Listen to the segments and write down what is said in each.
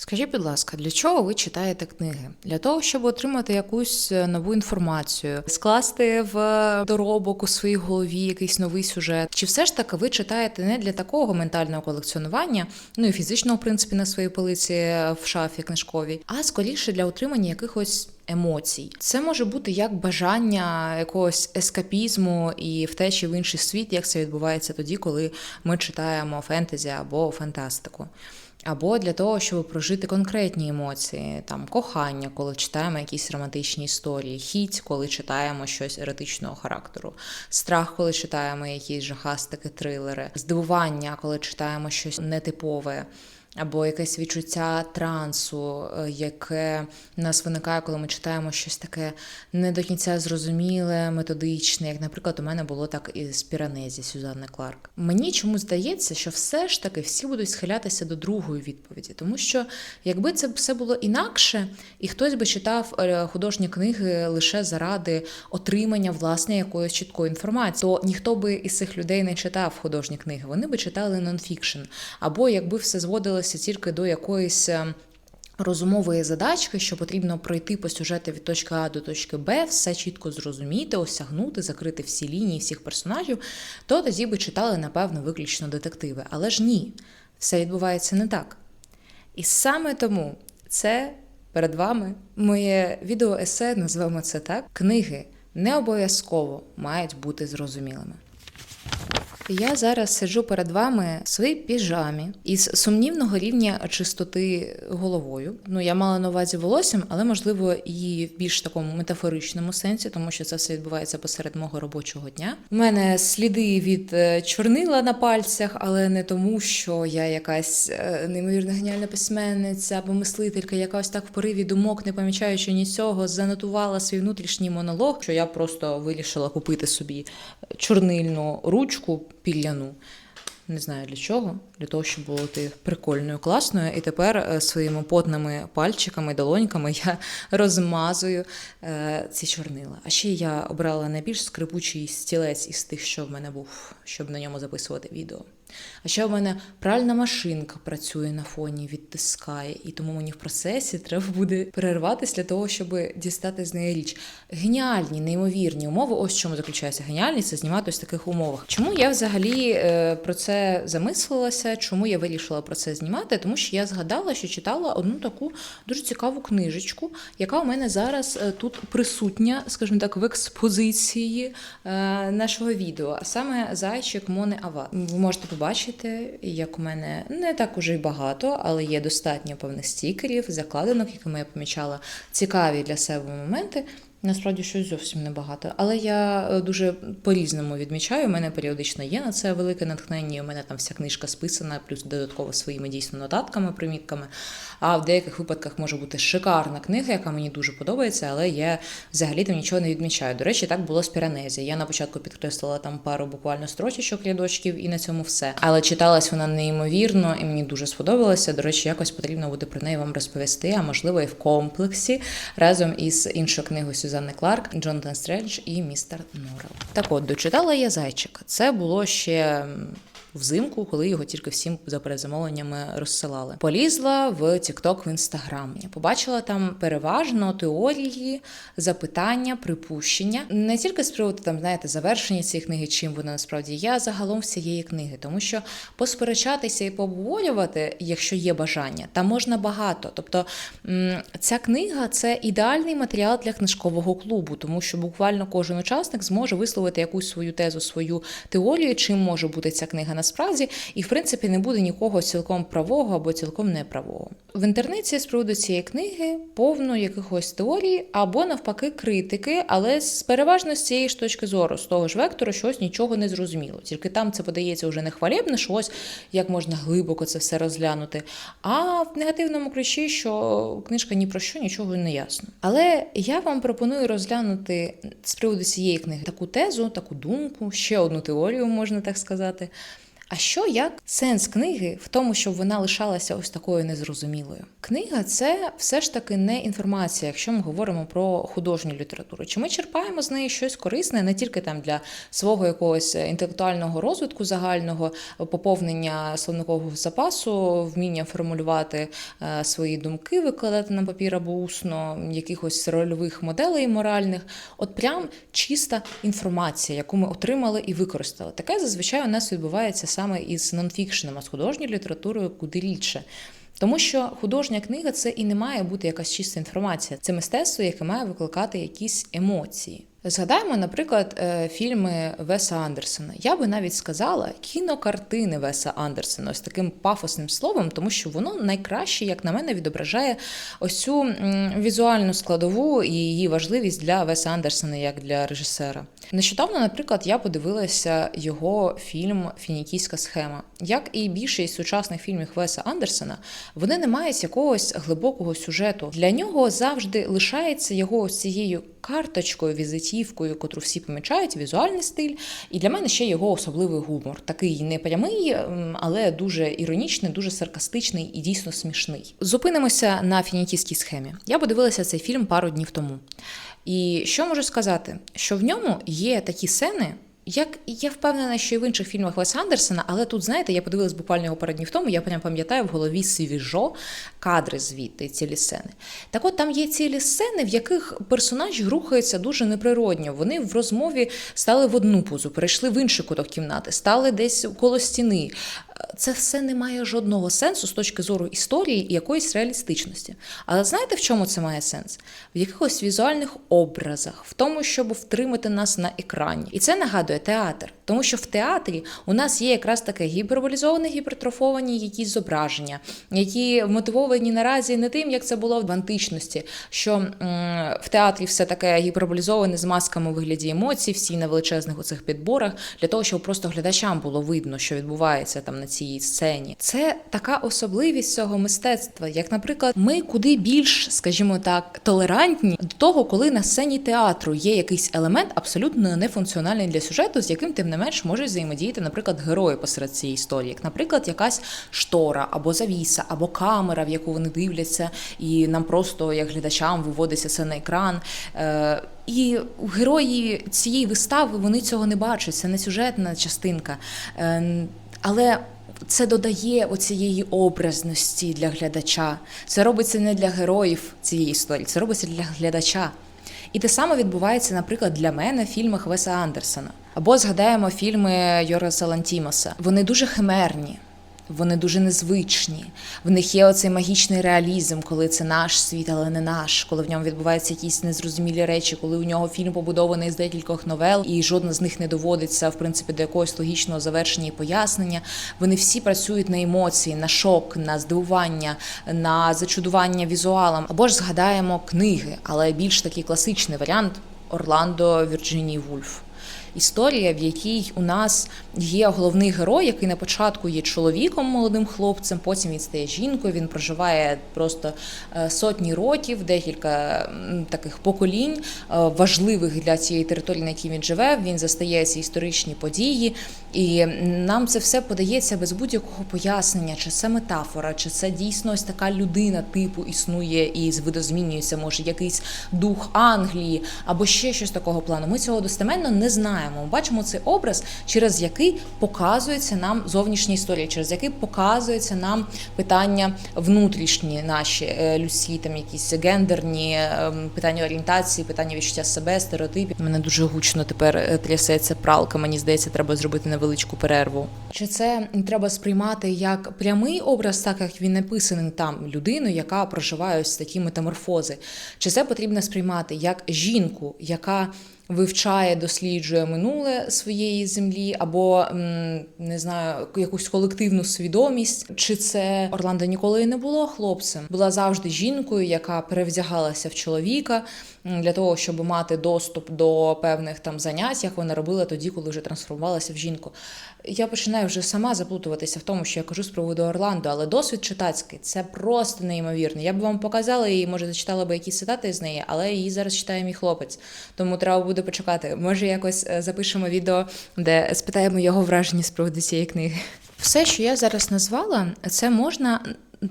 Скажіть, будь ласка, для чого ви читаєте книги? Для того, щоб отримати якусь е, нову інформацію, скласти в доробок у своїй голові якийсь новий сюжет? Чи все ж таки ви читаєте не для такого ментального колекціонування, ну і фізичного, в принципі, на своїй полиці е, в шафі книжковій, а скоріше для отримання якихось емоцій? Це може бути як бажання якогось ескапізму і втечі в інший світ, як це відбувається тоді, коли ми читаємо фентезі або фантастику. Або для того, щоб прожити конкретні емоції, там кохання, коли читаємо якісь романтичні історії, хіть, коли читаємо щось еротичного характеру, страх, коли читаємо якісь жахастики, трилери, здивування, коли читаємо щось нетипове. Або якесь відчуття трансу, е, яке в нас виникає, коли ми читаємо щось таке не до кінця зрозуміле, методичне, як, наприклад, у мене було так і з Піранезі Сюзанни Кларк. Мені чомусь здається, що все ж таки всі будуть схилятися до другої відповіді, тому що якби це все було інакше, і хтось би читав е, художні книги лише заради отримання власне якоїсь чіткої інформації, то ніхто би із цих людей не читав художні книги, вони би читали нонфікшн. Або якби все зводилося тільки до якоїсь. е, Розумової задачки, що потрібно пройти по сюжету від точки А до точки Б, все чітко зрозуміти, осягнути, закрити всі лінії всіх персонажів, то тоді би читали, напевно, виключно детективи. Але ж ні, все відбувається не так. І саме тому це перед вами моє відеоесе, називаємо це так. Книги не обов'язково мають бути зрозумілими. Я зараз сиджу перед вами в своїй піжамі із сумнівного рівня чистоти головою. Ну, я мала на увазі волоссям, але можливо і в більш такому метафоричному сенсі, тому що це все відбувається посеред мого робочого дня. У мене сліди від е, чорнила на пальцях, але не тому, що я якась е, неймовірно геніальна письменниця або мислителька, яка ось так в пориві думок, не помічаючи нічого, занотувала свій внутрішній монолог, що я просто вирішила купити собі чорнильну ручку піляну. Не знаю для чого, для того, щоб бути прикольною, класною. І тепер е, своїми потними пальчиками, долоньками я розмазую е, ці чорнила. А ще я обрала найбільш скрипучий стілець із тих, що в мене був, щоб на ньому записувати відео. А ще в мене пральна машинка працює на фоні, відтискає, і тому мені в процесі треба буде перерватися для того, щоб дістати з неї річ. Геніальні, неймовірні умови. Ось чому заключається геніальність це знімати в таких умовах. Чому я взагалі е, про це замислилася? Чому я вирішила про це знімати? Тому що я згадала, що читала одну таку дуже цікаву книжечку, яка у мене зараз е, тут присутня, скажімо так, в експозиції е, нашого відео, а саме зайчик Мони Ава. Ви можете побачити, як у мене не так уже й багато, але є достатньо певних стікерів, закладинок, якими я помічала цікаві для себе моменти. Насправді щось зовсім небагато. Але я е, дуже по-різному відмічаю. У мене періодично є на це велике натхнення. У мене там вся книжка списана, плюс додатково своїми дійсно нотатками, примітками. А в деяких випадках може бути шикарна книга, яка мені дуже подобається, але я взагалі там нічого не відмічаю. До речі, так було з Піранезі. Я на початку підкреслила там пару буквально строчечок рядочків, і на цьому все. Але читалась вона неймовірно, і мені дуже сподобалася. До речі, якось потрібно буде про неї вам розповісти, а можливо і в комплексі разом із іншою книгою Сюзанни Кларк, Джонатан Стрендж і містер Норрел. Так от, дочитала я зайчика. Це було ще. Взимку, коли його тільки всім за перезамовленнями розсилали, полізла в TikTok, в. Я побачила там переважно теорії, запитання, припущення. Не тільки з приводу там, знаєте, завершення цієї книги, чим вона насправді я загалом всієї книги, тому що посперечатися і пообговорювати, якщо є бажання, там можна багато. Тобто ця книга це ідеальний матеріал для книжкового клубу, тому що буквально кожен учасник зможе висловити якусь свою тезу, свою теорію, чим може бути ця книга насправді, і в принципі не буде нікого цілком правого або цілком неправого. В інтернеті з приводу цієї книги повно якихось теорій або навпаки критики, але з переважно з цієї ж точки зору, з того ж вектору, щось нічого не зрозуміло. Тільки там це подається вже не хвалебне, що ось як можна глибоко це все розглянути, а в негативному ключі, що книжка ні про що нічого не ясно. Але я вам пропоную розглянути з приводу цієї книги таку тезу, таку думку, ще одну теорію, можна так сказати. А що як сенс книги в тому, щоб вона лишалася ось такою незрозумілою? Книга це все ж таки не інформація, якщо ми говоримо про художню літературу. Чи ми черпаємо з неї щось корисне не тільки там для свого якогось інтелектуального розвитку загального, поповнення словникового запасу, вміння формулювати е, свої думки, викладати на папір або усно, якихось рольових моделей моральних, от прям чиста інформація, яку ми отримали і використали. Таке зазвичай у нас відбувається саме із нонфікшеном, а з художньою літературою куди рідше. Тому що художня книга це і не має бути якась чиста інформація, це мистецтво, яке має викликати якісь емоції. Згадаємо, наприклад, е, фільми Веса Андерсона. Я би навіть сказала кінокартини Веса Андерсона ось таким пафосним словом, тому що воно найкраще, як на мене, відображає ось цю візуальну складову і її важливість для Веса Андерсона як для режисера. Нещодавно, наприклад, я подивилася його фільм Фінікійська схема. Як і більшість сучасних фільмів Веса Андерсона, вони не мають якогось глибокого сюжету. Для нього завжди лишається його цією карточкою, візитівкою, котру всі помічають, візуальний стиль. І для мене ще його особливий гумор. Такий не прямий, але дуже іронічний, дуже саркастичний і дійсно смішний. Зупинимося на фінікійській схемі. Я подивилася цей фільм пару днів тому. І що можу сказати? Що в ньому є такі сцени. Як я впевнена, що і в інших фільмах Веса Андерсена, але тут, знаєте, я подивилась буквально його пару днів тому, я прям пам'ятаю в голові свіжо кадри звідти, цілі сцени. Так от там є цілі сцени, в яких персонаж рухається дуже неприродньо. Вони в розмові стали в одну позу, перейшли в інший куток кімнати, стали десь коло стіни. Це все не має жодного сенсу з точки зору історії і якоїсь реалістичності. Але знаєте, в чому це має сенс? В якихось візуальних образах, в тому, щоб втримати нас на екрані. І це нагадує театр, тому що в театрі у нас є якраз таке гіперболізоване, гіпертрофовані якісь зображення, які мотивовані наразі не тим, як це було в античності, що м- в театрі все таке гіперболізоване з масками у вигляді емоцій, всі на величезних оцих підборах, для того, щоб просто глядачам було видно, що відбувається там на цій сцені. Це така особливість цього мистецтва, як, наприклад, ми куди більш, скажімо так, толерантні до того, коли на сцені театру є якийсь елемент абсолютно нефункціональний для сюжету, з яким тим не менш можуть взаємодіяти, наприклад, герої посеред цієї історії, як, наприклад, якась штора або завіса, або камера, в яку вони дивляться, і нам просто як глядачам виводиться це на екран. Е, і герої цієї вистави вони цього не бачать. Це не сюжетна частинка. Е, але це додає оцієї образності для глядача. Це робиться не для героїв цієї історії, це робиться для глядача. І те саме відбувається, наприклад, для мене в фільмах Веса Андерсона. Або згадаємо фільми Йора Салантімаса. Вони дуже химерні. Вони дуже незвичні. В них є оцей магічний реалізм, коли це наш світ, але не наш, коли в ньому відбуваються якісь незрозумілі речі, коли у нього фільм побудований з декількох новел, і жодна з них не доводиться в принципі до якогось логічного завершення і пояснення. Вони всі працюють на емоції, на шок, на здивування, на зачудування візуалом. Або ж згадаємо книги, але більш такий класичний варіант Орландо Вірджинії Вульф історія, в якій у нас є головний герой, який на початку є чоловіком, молодим хлопцем, потім він стає жінкою. Він проживає просто е, сотні років, декілька таких поколінь е, важливих для цієї території, на якій він живе. Він застає ці історичні події, і нам це все подається без будь-якого пояснення, чи це метафора, чи це дійсно ось така людина типу існує і видозмінюється, може якийсь дух Англії або ще щось такого плану. Ми цього достеменно не знаємо знаємо. Ми бачимо цей образ, через який показується нам зовнішня історія, через який показується нам питання внутрішні наші е, людські, там якісь гендерні ем, питання орієнтації, питання відчуття себе, стереотипів. Мене дуже гучно тепер е, трясеться пралка. Мені здається, треба зробити невеличку перерву. Чи це треба сприймати як прямий образ, так як він написаний там людиною, яка проживає ось такі метаморфози? Чи це потрібно сприймати як жінку, яка вивчає, досліджує минуле своєї землі, або не знаю, якусь колективну свідомість. Чи це Орландо ніколи і не було хлопцем? Була завжди жінкою, яка перевдягалася в чоловіка, для того, щоб мати доступ до певних там занять, як вона робила тоді, коли вже трансформувалася в жінку. Я починаю вже сама заплутуватися в тому, що я кажу з приводу Орландо, але досвід читацький це просто неймовірно. Я б вам показала її, може, зачитала би якісь цитати з неї, але її зараз читає мій хлопець. Тому треба буде почекати. Може, якось е, запишемо відео, де спитаємо його враження з приводу цієї книги. Все, що я зараз назвала, це можна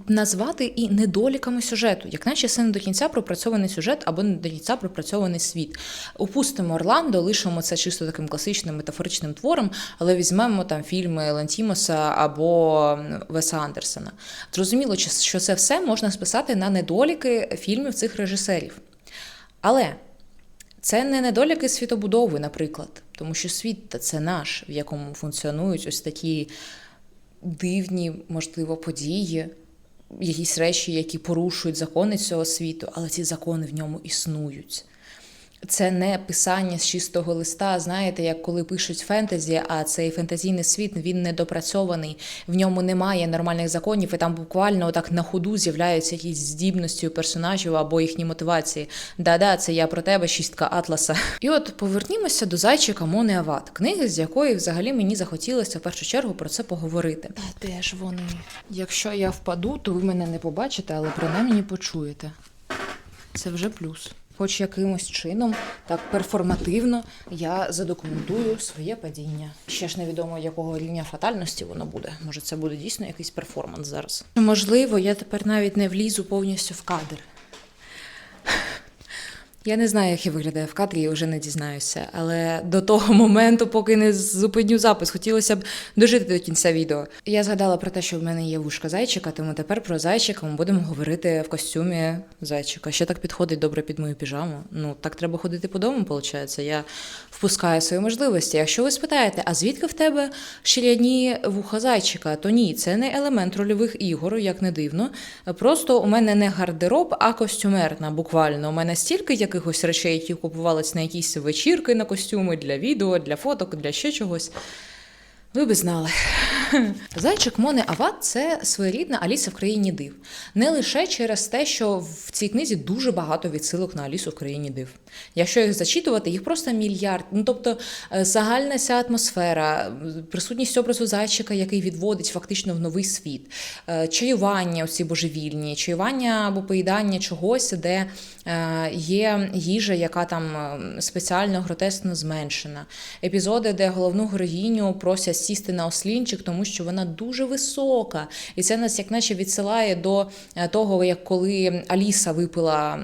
назвати і недоліками сюжету, як наче це не до кінця пропрацьований сюжет або не до кінця пропрацьований світ. Упустимо Орландо, лишимо це чисто таким класичним метафоричним твором, але візьмемо там фільми Лантімоса або Веса Андерсона. Зрозуміло, що це все можна списати на недоліки фільмів цих режисерів. Але це не недоліки світобудови, наприклад, тому що світ це наш, в якому функціонують ось такі дивні, можливо, події, якісь речі, які порушують закони цього світу, але ці закони в ньому існують. Це не писання з чистого листа, знаєте, як коли пишуть фентезі, а цей фентезійний світ він недопрацьований, в ньому немає нормальних законів, і там буквально отак на ходу з'являються якісь здібності персонажів або їхні мотивації. Да-да, це я про тебе, шістка Атласа. І от повернімося до зайчика Мони Ават, книги, з якої взагалі мені захотілося в першу чергу про це поговорити. А де ж вони? Якщо я впаду, то ви мене не побачите, але принаймні почуєте. Це вже плюс хоч якимось чином, так перформативно я задокументую своє падіння. Ще ж невідомо, якого рівня фатальності воно буде. Може, це буде дійсно якийсь перформанс зараз. Можливо, я тепер навіть не влізу повністю в кадр. Я не знаю, як я виглядаю в кадрі, я вже не дізнаюся. Але до того моменту, поки не зупиню запис, хотілося б дожити до кінця відео. Я згадала про те, що в мене є вушка зайчика, тому тепер про зайчика ми будемо говорити в костюмі зайчика. Ще так підходить добре під мою піжаму. Ну так треба ходити по дому, виходить. Я впускаю свої можливості. Якщо ви спитаєте, а звідки в тебе щеляні вуха зайчика, то ні, це не елемент рольових ігор, як не дивно. Просто у мене не гардероб, а костюмерна. Буквально у мене стільки якихось речей, які купувались на якісь вечірки на костюми для відео, для фоток, для ще чогось. Ви би знали. Зайчик Мони Ават це своєрідна Аліса в країні див. Не лише через те, що в цій книзі дуже багато відсилок на Алісу в країні див. Якщо їх зачитувати, їх просто мільярд. Ну тобто е, загальна ця атмосфера, присутність образу зайчика, який відводить фактично в новий світ, е, чаювання, оці божевільні, чаювання або поїдання чогось, де е, є їжа, яка там спеціально гротесно зменшена. Епізоди, де головну героїню просять сісти на ослінчик, тому що вона дуже висока. І це нас, як наче, відсилає до того, як коли Аліса випила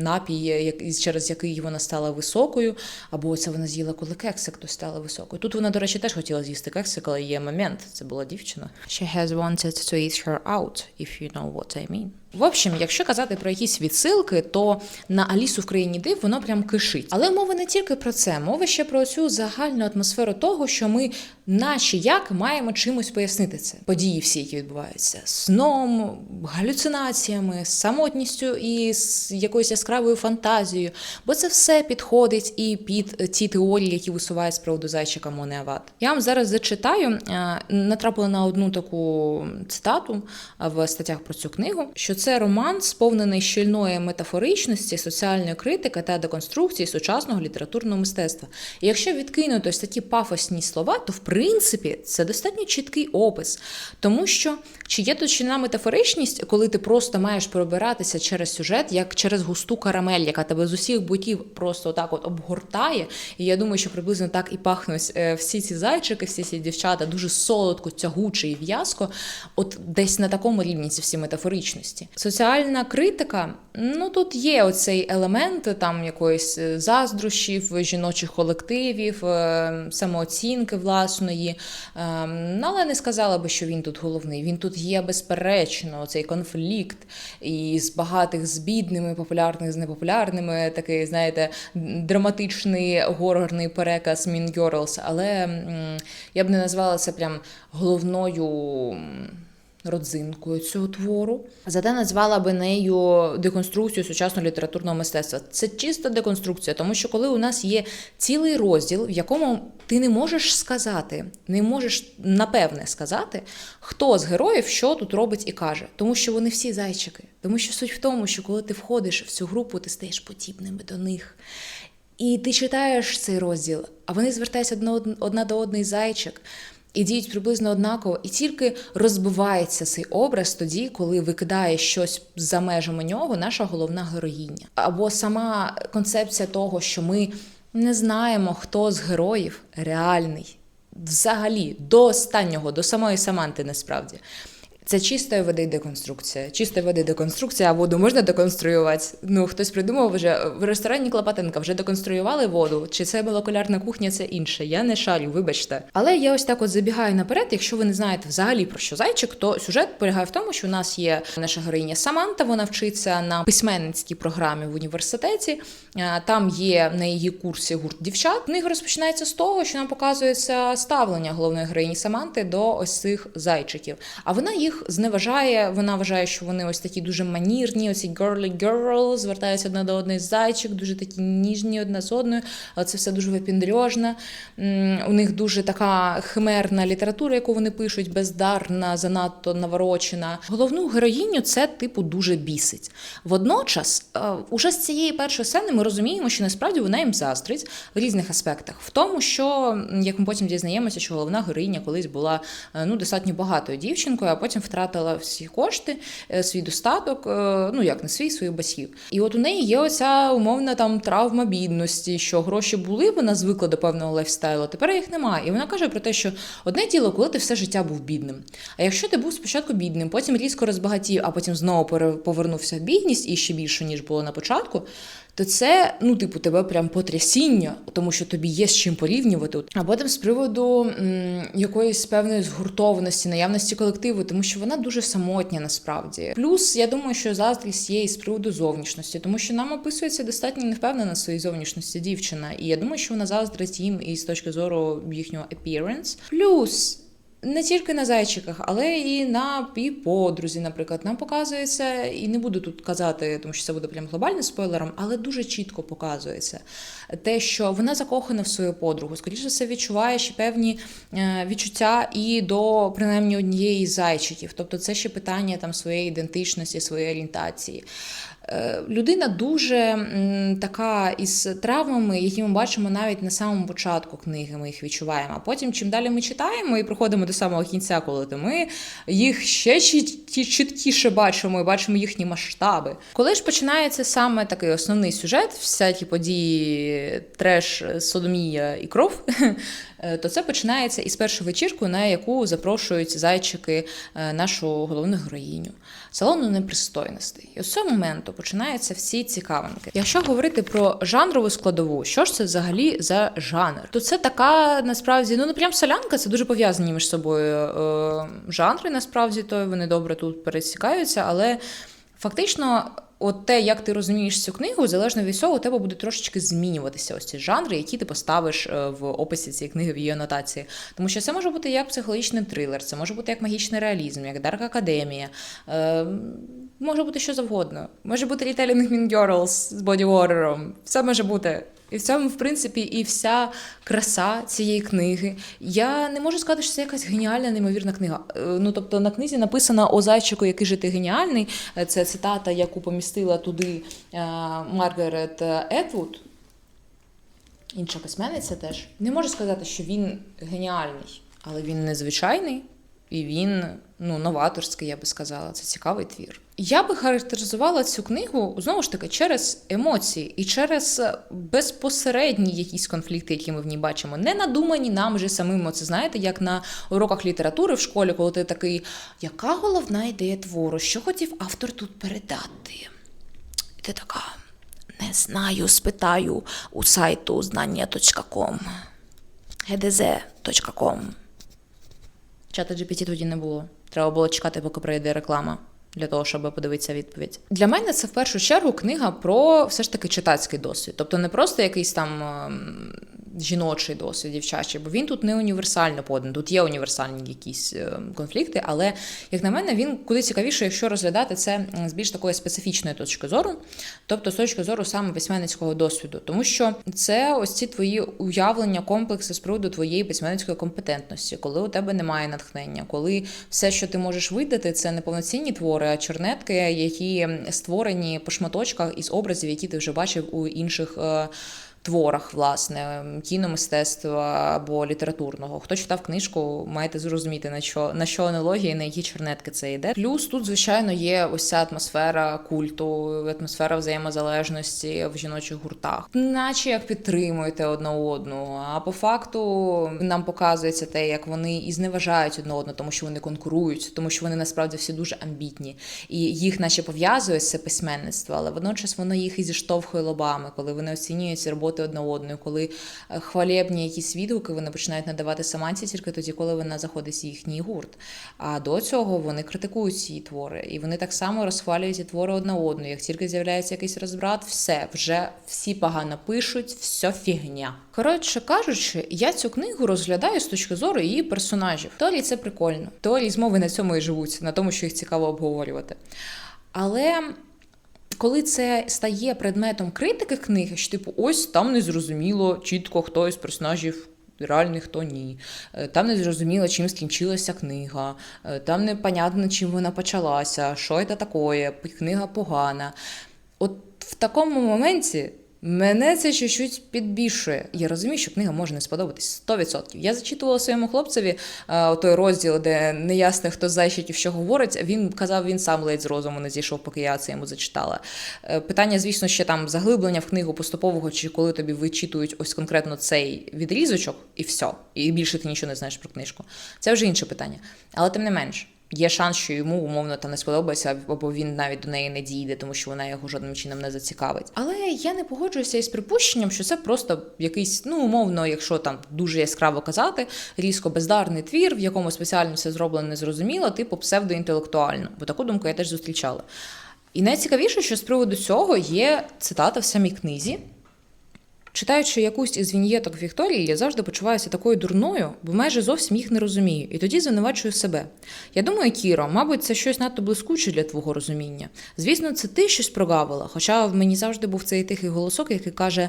напій, через який вона стала високою, або це вона з'їла, коли кексик, то стала високою. Тут вона, до речі, теж хотіла з'їсти кексик, але є момент. Це була дівчина. She has wanted to eat her out, if you know what I mean. В общем, якщо казати про якісь відсилки, то на Алісу в країні див воно прям кишить. Але мова не тільки про це, мова ще про цю загальну атмосферу того, що ми, наче як, маємо чимось пояснити це. Події всі, які відбуваються сном, галюцинаціями, самотністю і з якоюсь яскравою фантазією. Бо це все підходить і під ті теорії, які висувають з приводу зайчика Мони Ават. Я вам зараз зачитаю, натрапила на одну таку цитату в статтях про цю книгу. що це роман, сповнений щільної метафоричності, соціальної критики та деконструкції сучасного літературного мистецтва. І якщо відкинути ось такі пафосні слова, то в принципі це достатньо чіткий опис, тому що чи є тут щільна метафоричність, коли ти просто маєш пробиратися через сюжет, як через густу карамель, яка тебе з усіх боків просто так от обгортає. І я думаю, що приблизно так і пахнуть е, всі ці зайчики, всі ці дівчата дуже солодко, тягуче і в'язко. От десь на такому рівні ці всі метафоричності. Соціальна критика, ну тут є оцей елемент там якоїсь е, заздрощів, жіночих колективів, е, самооцінки власної. Ем, але не сказала би, що він тут головний. Він тут є безперечно, цей конфлікт із багатих з бідними, популярних з непопулярними, такий, знаєте, драматичний горорний переказ Mean Girls, але я б не назвала це прям головною родзинкою цього твору. Зате назвала би нею деконструкцію сучасного літературного мистецтва. Це чиста деконструкція, тому що коли у нас є цілий розділ, в якому ти не можеш сказати, не можеш напевне сказати, хто з героїв що тут робить і каже, тому що вони всі зайчики. Тому що суть в тому, що коли ти входиш в цю групу, ти стаєш подібними до них. І ти читаєш цей розділ, а вони звертаються одна, до одної зайчик і діють приблизно однаково, і тільки розбивається цей образ тоді, коли викидає щось за межами нього, наша головна героїня. Або сама концепція того, що ми не знаємо, хто з героїв реальний, взагалі, до останнього, до самої Саманти, насправді. Це чистої води деконструкція. Чистої води деконструкція, а воду можна деконструювати. Ну, хтось придумав вже в ресторані Клопотенка вже деконструювали воду. Чи це молекулярна кухня, це інше. Я не шарю, вибачте. Але я ось так от забігаю наперед. Якщо ви не знаєте взагалі про що зайчик, то сюжет полягає в тому, що у нас є наша героїня Саманта. Вона вчиться на письменницькій програмі в університеті. Там є на її курсі гурт дівчат. Книга розпочинається з того, що нам показується ставлення головної героїні Саманти до ось цих зайчиків. А вона їх зневажає. Вона вважає, що вони ось такі дуже манірні, оці girly girl, звертаються одна до одної зайчик, дуже такі ніжні одна з одною. Але це все дуже випіндрьожне. У них дуже така химерна література, яку вони пишуть, бездарна, занадто наворочена. Головну героїню це типу дуже бісить. Водночас, е, уже з цієї першої сцени ми розуміємо, що насправді вона їм заздрить в різних аспектах. В тому, що як ми потім дізнаємося, що головна героїня колись була е, ну достатньо багатою дівчинкою, а потім втратила всі кошти, е, свій достаток, е, ну як не свій, своїх батьків. І от у неї є оця умовна там травма бідності, що гроші були, вона звикла до певного лайфстайлу, тепер їх немає. І вона каже про те, що одне діло, коли ти все життя був бідним. А якщо ти був спочатку бідним, потім різко розбагатів, а потім знову повернувся в бідність і ще більше ніж було на початку. То це, ну, типу, тебе прям потрясіння, тому що тобі є з чим порівнювати. А потім з приводу м, якоїсь певної згуртованості, наявності колективу, тому що вона дуже самотня насправді. Плюс я думаю, що заздрість є і з приводу зовнішності, тому що нам описується достатньо невпевнена в своїй зовнішності дівчина. І я думаю, що вона заздрить їм і з точки зору їхнього appearance. Плюс. Не тільки на зайчиках, але і на і подрузі, наприклад, нам показується, і не буду тут казати, тому що це буде прям глобальним спойлером, але дуже чітко показується те, що вона закохана в свою подругу. Скоріше все, відчуває ще певні е, відчуття і до принаймні однієї з зайчиків. Тобто, це ще питання там своєї ідентичності, своєї орієнтації. Е, Людина дуже така із травмами, які ми бачимо навіть на самому початку книги. Ми їх відчуваємо. А потім, чим далі ми читаємо і проходимо до самого кінця, коли то ми їх ще чіткіше бачимо і бачимо їхні масштаби. Коли ж починається саме такий основний сюжет, всякі події, треш, содомія і кров. е, То це починається із першої вечірки, на яку запрошують зайчики е, нашу головну героїню салону непристойностей. І з цього моменту починаються всі цікавинки. Якщо говорити про жанрову складову, що ж це взагалі за жанр? То це така насправді, ну не прям солянка, це дуже пов'язані між собою е, жанри. Насправді то вони добре тут пересікаються, але фактично. От те, як ти розумієш цю книгу, залежно від цього, у тебе буде трошечки змінюватися ось ці жанри, які ти поставиш е, в описі цієї книги в її анотації. Тому що це може бути як психологічний трилер, це може бути як магічний реалізм, як Дарк Академія. Е, може бути що завгодно. Може бути Retelling Mean Girls з бодіворером. Все може бути. І в цьому, в принципі, і вся краса цієї книги. Я не можу сказати, що це якась геніальна, неймовірна книга. Е, Ну, тобто на книзі написано о зайчику, який же ти геніальний. Е, Це цитата, яку помістила туди е, Маргарет Етвуд. Інша письменниця теж. Не можу сказати, що він геніальний, але він незвичайний і він ну, новаторський, я би сказала. Це цікавий твір. Я би характеризувала цю книгу знову ж таки через емоції і через безпосередні якісь конфлікти, які ми в ній бачимо, не надумані нам же самим. Це знаєте, як на уроках літератури в школі, коли ти такий, яка головна ідея твору, що хотів автор тут передати? І ти така. Не знаю, спитаю у сайту знання.com, gdz.com. Чата GPT тоді не було. Треба було чекати, поки прийде реклама. Для того, щоб подивитися відповідь. Для мене це в першу чергу книга про все ж таки читацький досвід. Тобто не просто якийсь там ем, жіночий досвід, дівчачий, бо він тут не універсально поданий. Тут є універсальні якісь е, конфлікти, але як на мене, він куди цікавіше, якщо розглядати це з більш такої специфічної точки зору, тобто з точки зору саме письменницького досвіду, тому що це ось ці твої уявлення, комплекси з приводу твоєї письменницької компетентності, коли у тебе немає натхнення, коли все, що ти можеш видати, це не повноцінні твори, а чернетки, які створені по шматочках із образів, які ти вже бачив у інших. Творах, власне, кіномистецтва або літературного. Хто читав книжку, маєте зрозуміти, на що на що аналогії, на які чернетки це йде. Плюс тут, звичайно, є ось ця атмосфера культу, атмосфера взаємозалежності в жіночих гуртах, наче як підтримуєте одна одну. А по факту нам показується те, як вони і зневажають одне одну, тому що вони конкурують, тому що вони насправді всі дуже амбітні, і їх, наче пов'язує це письменництво, але водночас воно їх і зіштовхує лобами, коли вони оцінюють ці роботи одне одною, коли е, хвалебні якісь відгуки вони починають надавати саманці тільки тоді, коли вона заходить їхній гурт. А до цього вони критикують ці твори, і вони так само розхвалюють ці твори одне одну. Як тільки з'являється якийсь розбрат, все вже всі погано пишуть, все фігня. Коротше кажучи, я цю книгу розглядаю з точки зору її персонажів. Теорії це прикольно. Теорії змови на цьому і живуть, на тому, що їх цікаво обговорювати. Але коли це стає предметом критики книги, що типу, ось там не зрозуміло чітко хто із персонажів. Реальний хто ні. Е, там не зрозуміло, чим скінчилася книга, е, там непонятно, чим вона почалася, що це таке, книга погана. От в такому моменті Мене це чуть-чуть підбільшує. Я розумію, що книга може не сподобатись 100%. Я зачитувала своєму хлопцеві а, той розділ, де неясно, хто зайчить і що говорить. Він казав, він сам ледь з розуму не зійшов, поки я це йому зачитала. Е, питання, звісно, ще там заглиблення в книгу поступового, чи коли тобі вичитують ось конкретно цей відрізочок, і все. І більше ти нічого не знаєш про книжку. Це вже інше питання. Але тим не менш. Є шанс, що йому умовно там не сподобається, або він навіть до неї не дійде, тому що вона його жодним чином не зацікавить. Але я не погоджуюся із припущенням, що це просто якийсь, ну умовно, якщо там дуже яскраво казати, різко бездарний твір, в якому спеціально все зроблено незрозуміло, типу псевдоінтелектуально. Бо таку думку я теж зустрічала. І найцікавіше, що з приводу цього є цитата в самій книзі. Читаючи якусь із віньєток Вікторії, я завжди почуваюся такою дурною, бо майже зовсім їх не розумію, і тоді звинувачую себе. Я думаю, Кіро, мабуть, це щось надто блискуче для твого розуміння. Звісно, це ти щось прогавила, хоча в мені завжди був цей тихий голосок, який каже.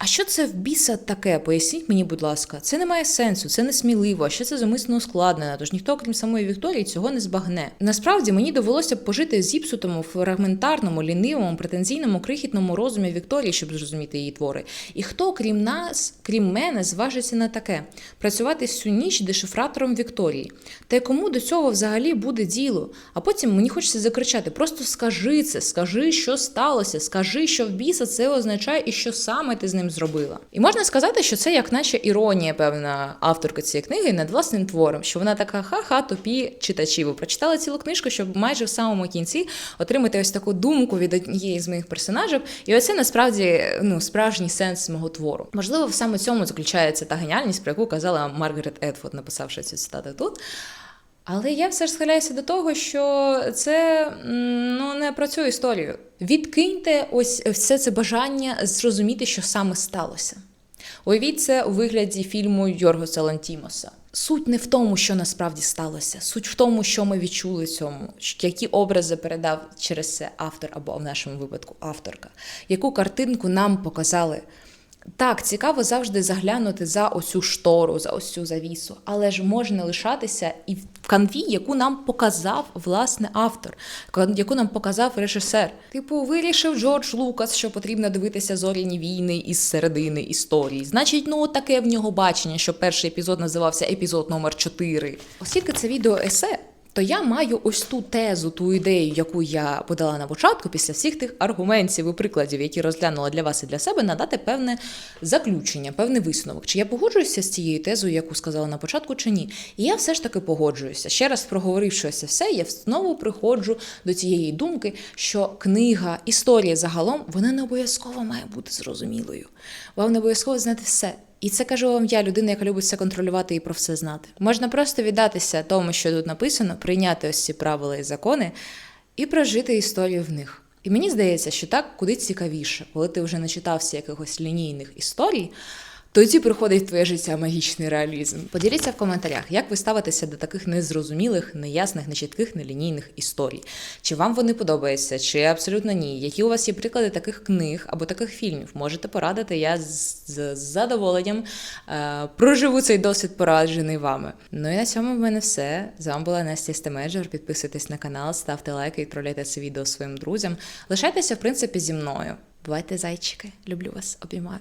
А що це в біса таке? Поясніть мені, будь ласка, це не має сенсу, це не сміливо, ще це замисно ускладнено, тож ніхто, крім самої Вікторії, цього не збагне. Насправді мені довелося б пожити в зіпсутому, фрагментарному, лінивому, претензійному, крихітному розумі Вікторії, щоб зрозуміти її твори. І хто, крім нас, крім мене, зважиться на таке працювати всю ніч дешифратором Вікторії. Та й кому до цього взагалі буде діло? А потім мені хочеться закричати: просто скажи це, скажи, що сталося, скажи, що в біса це означає і що саме ти з ним зробила. І можна сказати, що це як наче іронія, певна авторка цієї книги над власним твором, що вона така ха-ха, тупі читачі. Ви прочитали цілу книжку, щоб майже в самому кінці отримати ось таку думку від однієї з моїх персонажів. І оце насправді ну, справжній сенс мого твору. Можливо, в саме цьому заключається та геніальність, про яку казала Маргарет Едфорд, написавши цю цитату тут. Але я все ж схиляюся до того, що це ну не про цю історію. Відкиньте ось все це бажання зрозуміти, що саме сталося. Уявіть це у вигляді фільму Йоргоса Лантімоса. Суть не в тому, що насправді сталося, суть в тому, що ми відчули цьому, які образи передав через це автор або в нашому випадку авторка, яку картинку нам показали. Так, цікаво завжди заглянути за оцю штору, за ось завісу, але ж можна лишатися і в канві, яку нам показав власне автор, яку нам показав режисер. Типу, вирішив Джордж Лукас, що потрібно дивитися зоряні війни із середини історії. Значить, ну таке в нього бачення, що перший епізод називався епізод номер 4 Оскільки це відео есе то я маю ось ту тезу, ту ідею, яку я подала на початку, після всіх тих аргументів і прикладів, які розглянула для вас і для себе, надати певне заключення, певний висновок. Чи я погоджуюся з цією тезою, яку сказала на початку, чи ні? І я все ж таки погоджуюся. Ще раз проговоривши це все, я знову приходжу до цієї думки, що книга, історія загалом, вона не обов'язково має бути зрозумілою. Вам не обов'язково знати все. І це кажу вам я, людина, яка любить все контролювати і про все знати. Можна просто віддатися тому, що тут написано, прийняти ось ці правила і закони і прожити історію в них. І мені здається, що так куди цікавіше, коли ти вже начитався якихось лінійних історій, тоді приходить в твоє життя магічний реалізм. Поділіться в коментарях, як ви ставитеся до таких незрозумілих, неясних, нечітких, нелінійних історій. Чи вам вони подобаються, чи абсолютно ні? Які у вас є приклади таких книг або таких фільмів? Можете порадити. Я з, задоволенням е, проживу цей досвід пораджений вами. Ну і на цьому в мене все. З вами була Настя Стемеджер. Підписуйтесь на канал, ставте лайки, відправляйте це відео своїм друзям. Лишайтеся, в принципі, зі мною. Бувайте зайчики. Люблю вас, обіймаю.